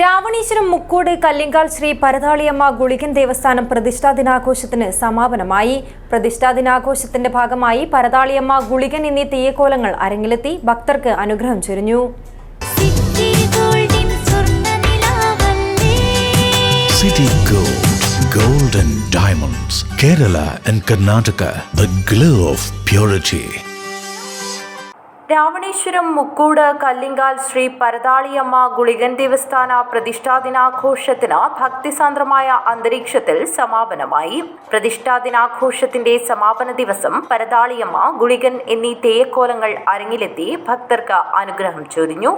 രാവണീശ്വരം മുക്കോട് കല്ലിങ്കാൽ ശ്രീ പരതാളിയമ്മ ഗുളികൻ ദേവസ്ഥാനം പ്രതിഷ്ഠാ ദിനാഘോഷത്തിന് സമാപനമായി. പ്രതിഷ്ഠാ ദിനാഘോഷത്തിന്റെ ഭാഗമായി പരതാളിയമ്മ ഗുളികൻ എന്നീ തെയ്യക്കോലങ്ങൾ അരങ്ങിലെത്തി ഭക്തർക്ക് അനുഗ്രഹം ചൊരിഞ്ഞു. City Gold, Gold and Diamonds, Kerala and Karnataka, the glow of purity. Raveneshwaram Mukkoodu Kallinkal Shri പരതാളിയമ്മ ഗുളികൻ ദേവസ്ഥാന പ്രതിഷ്ഠാ ദിനാഘോഷത്തിന് ഭക്തിസാന്ദ്രമായ അന്തരീക്ഷത്തിൽ സമാപനമായി. പ്രതിഷ്ഠാ ദിനാഘോഷത്തിന്റെ സമാപന ദിവസം പരതാളിയമ്മ ഗുളികൻ എന്നീ തെയ്യക്കോലങ്ങൾ അരങ്ങിലെത്തി ഭക്തർക്ക് അനുഗ്രഹം ചൊരിഞ്ഞു.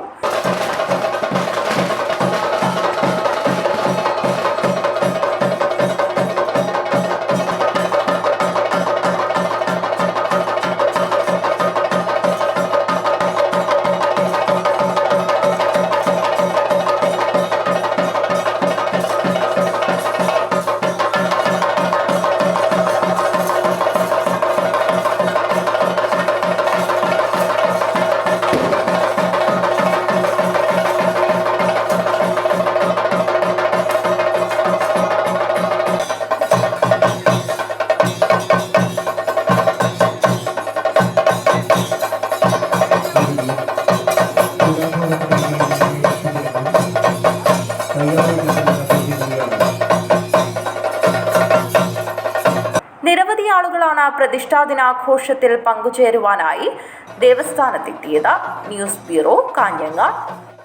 നിരവധി ആളുകളാണ് പ്രതിഷ്ഠാ ദിനാഘോഷത്തിൽ പങ്കുചേരുവാനായി ദേവസ്ഥാനത്തെത്തിയത്. News bureau Kanhangad.